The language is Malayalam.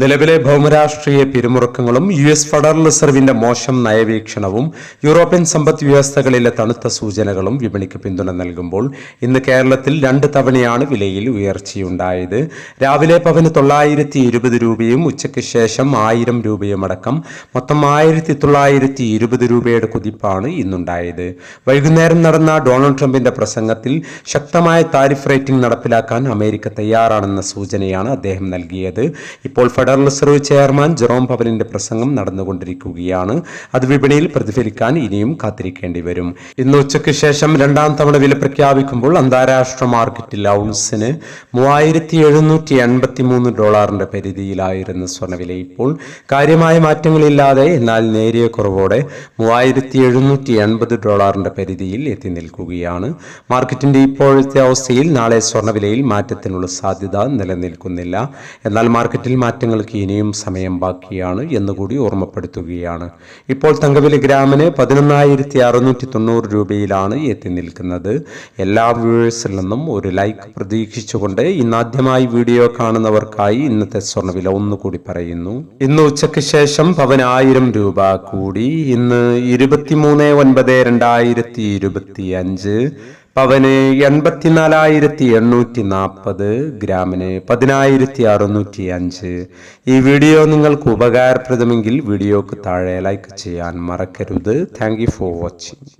നിലവിലെ ഭൗമരാഷ്ട്രീയ പിരിമുറുക്കങ്ങളും യു എസ് ഫെഡറൽ റിസർവിന്റെ മോശം നയവീക്ഷണവും യൂറോപ്യൻ സമ്പദ് വ്യവസ്ഥകളിലെ തണുത്ത സൂചനകളും വിപണിക്ക് പിന്തുണ നൽകുമ്പോൾ ഇന്ന് കേരളത്തിൽ രണ്ട് തവണയാണ് വിലയിൽ ഉയർച്ചയുണ്ടായത്. രാവിലെ പവന് തൊള്ളായിരത്തി ഇരുപത് രൂപയും ഉച്ചയ്ക്ക് ശേഷം ആയിരം രൂപയും അടക്കം മൊത്തം ആയിരത്തി തൊള്ളായിരത്തി ഇരുപത് രൂപയുടെ കുതിപ്പാണ് ഇന്നുണ്ടായത്. വൈകുന്നേരം നടന്ന ഡൊണാൾഡ് ട്രംപിന്റെ പ്രസംഗത്തിൽ ശക്തമായ താരിഫ് റേറ്റിംഗ് നടപ്പിലാക്കാൻ അമേരിക്ക തയ്യാറാണെന്ന സൂചനയാണ് അദ്ദേഹം നൽകിയത്. ഇപ്പോൾ ഫെഡറൽ റിസർവ് ചെയർമാൻ ജെറോം പവലിന്റെ പ്രസംഗം നടന്നുകൊണ്ടിരിക്കുകയാണ്. അത് വിപണിയിൽ പ്രതിഫലിക്കാൻ ഇനിയും കാത്തിരിക്കേണ്ടി വരും. ഇന്ന് ഉച്ചയ്ക്ക് ശേഷം രണ്ടാം തവണ വില പ്രഖ്യാപിക്കുമ്പോൾ അന്താരാഷ്ട്ര മാർക്കറ്റിൽ ഔൺസിന് മൂവായിരത്തി എഴുന്നൂറ്റി എൺപത്തി മൂന്ന് ഡോളറിന്റെ പരിധിയിലായിരുന്ന സ്വർണവില ഇപ്പോൾ കാര്യമായ മാറ്റങ്ങളില്ലാതെ എന്നാൽ നേരിയ കുറവോടെ മൂവായിരത്തി എഴുന്നൂറ്റി എൺപത് ഡോളറിന്റെ പരിധിയിൽ എത്തി നിൽക്കുകയാണ്. മാർക്കറ്റിന്റെ ഇപ്പോഴത്തെ അവസ്ഥയിൽ നാളെ സ്വർണവിലയിൽ മാറ്റത്തിനുള്ള സാധ്യത നിലനിൽക്കുന്നില്ല. എന്നാൽ മാർക്കറ്റിൽ മാറ്റങ്ങൾക്ക് ഇനിയും സമയം ബാക്കിയാണ് എന്നുകൂടി ഓർമ്മപ്പെടുത്തുകയാണ്. ഇപ്പോൾ തങ്കവില ഗ്രാമിന് പതിനൊന്നായിരത്തി അറുന്നൂറ്റി തൊണ്ണൂറ് രൂപയിലാണ് എത്തി നിൽക്കുന്നത്. എല്ലാ വ്യൂവേഴ്സിൽ നിന്നും ഒരു ലൈക്ക് പ്രതീക്ഷിച്ചുകൊണ്ട് ഇന്നാദ്യമായി വീഡിയോ കാണുന്നവർക്കായി ഇന്നത്തെ സ്വർണവില ഒന്നുകൂടി പറയുന്നു. ഇന്ന് ഉച്ചയ്ക്ക് ശേഷം പവനായിരം രൂപ കൂടി. ഇന്ന് ഇരുപത്തിമൂന്ന് ഒൻപത് രണ്ടായിരത്തി ഇരുപത്തി അഞ്ച് പവന് എൺപത്തിനാലായിരത്തി എണ്ണൂറ്റി നാൽപ്പത് ഗ്രാമിന് പതിനായിരത്തി അറുന്നൂറ്റി അഞ്ച് ഈ വീഡിയോ നിങ്ങൾക്ക് ഉപകാരപ്രദമെങ്കിൽ വീഡിയോക്ക് താഴെ ലൈക്ക് ചെയ്യാൻ മറക്കരുത്. Thank for watching